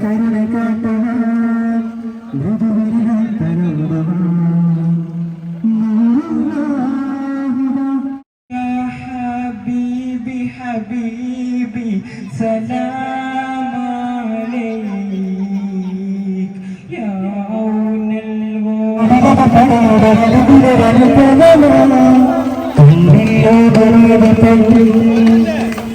കരുണ കാട്ട മൃദുവിരൽ തരുന്നവ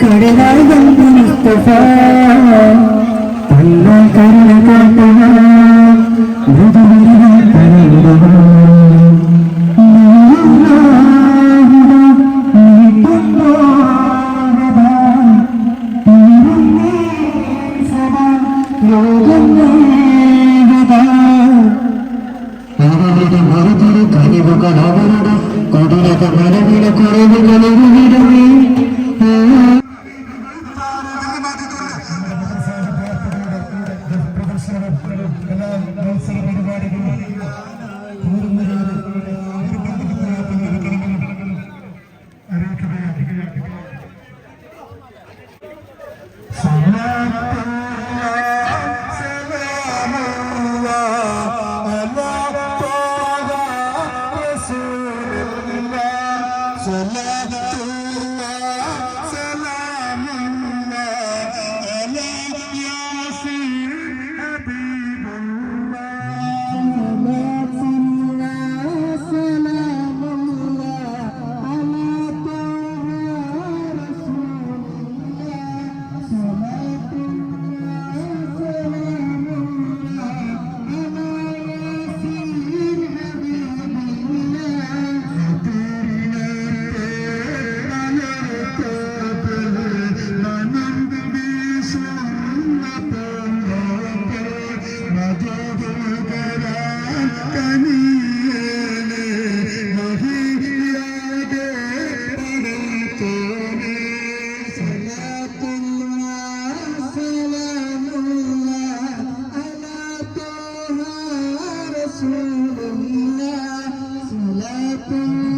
കടലാകുന്ന മുസ്തഫ തന്ന കരുണ കാട്ട അവരുടെ മറുപടി കനിവുകൾ അവരുടെ കൊടിലക മരവില കുറവുകളിരുവിടുമേ ചായ കുടിക്കാത്ത mm -hmm.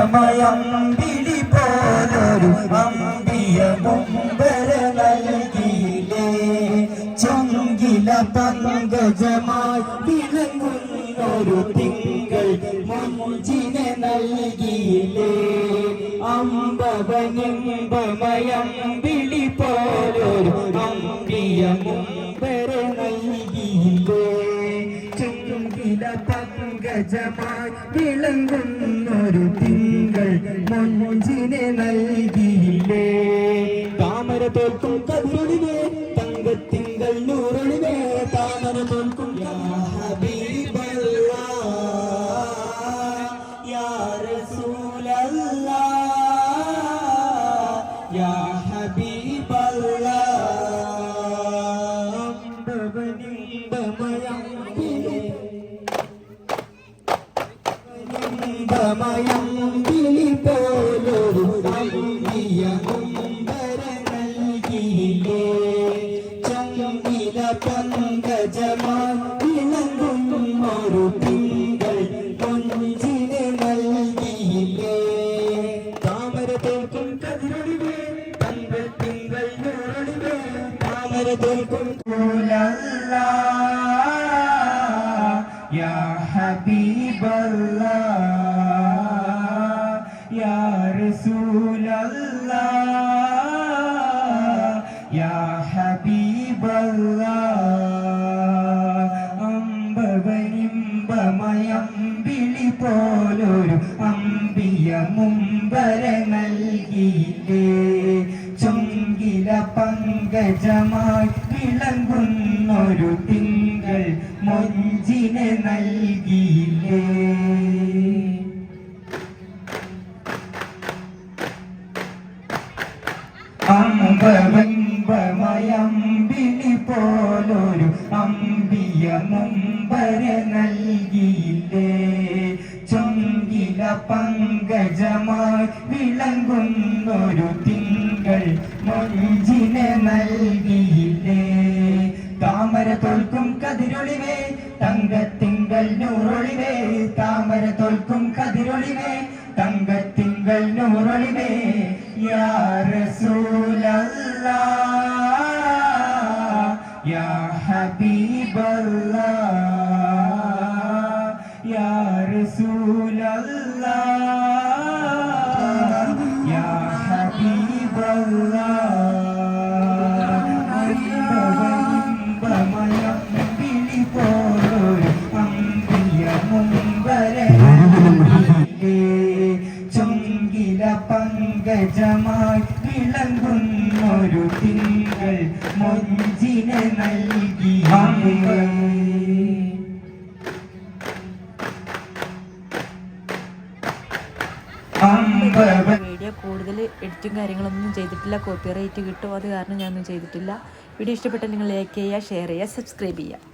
അമ്പവനിമ്പമയമ്പിളി പോലൊരു അമ്പിയ മുമ്പര നൽകിയിലേ ചൊങ്കില പങ്കജമായി വിളങ്ങുന്നൊരു തിങ്കൾ മുഞ്ചിനെ നൽകിയിലേ അമ്പവനിമ്പമയമ്പിളി പോലൊരു അമ്പിയ മുമ്പര പങ്കജമായി വിളങ്ങുന്നൊരു തിങ്കൾ മൊഞ്ചിനെ നൽകിയില്ലേ? താമര തോൽക്കും കതിരൊളിവേ തങ്കത്തിങ്കൾ നൂറൊളിവേ താമര താമര തോൽക്കും പോലല്ലാ യാ വിളങ്ങുന്നൊരു തിങ്കൾ മൊഞ്ചിനെ നൽകിയില്ലേ? വിളി പോലൊരു അമ്പിയ മുമ്പര നൽകിയില്ലേ? ചൊങ്കില പങ്കജമായി വിളങ്ങുന്നൊരു തിങ്കൾ താമര തോൽക്കും കതിരൊളിവേ തങ്കത്തിങ്കൾ നൂറൊളിവേ താമര തോൽക്കും കതിരൊളിവേ തങ്കത്തിങ്കൾ നൂറൊളിവേ യാ റസൂലല്ലാ യാ ഹബീബല്ലാ. വീഡിയോ കൂടുതൽ എഡിറ്റും കാര്യങ്ങളൊന്നും ചെയ്തിട്ടില്ല. കോപ്പി റേറ്റ് കിട്ടും. അത് കാരണം ഞാനൊന്നും ചെയ്തിട്ടില്ല. വീഡിയോ ഇഷ്ടപ്പെട്ടാൽ നിങ്ങൾ ലൈക്ക് ചെയ്യുക ഷെയർ ചെയ്യുക സബ്സ്ക്രൈബ് ചെയ്യുക.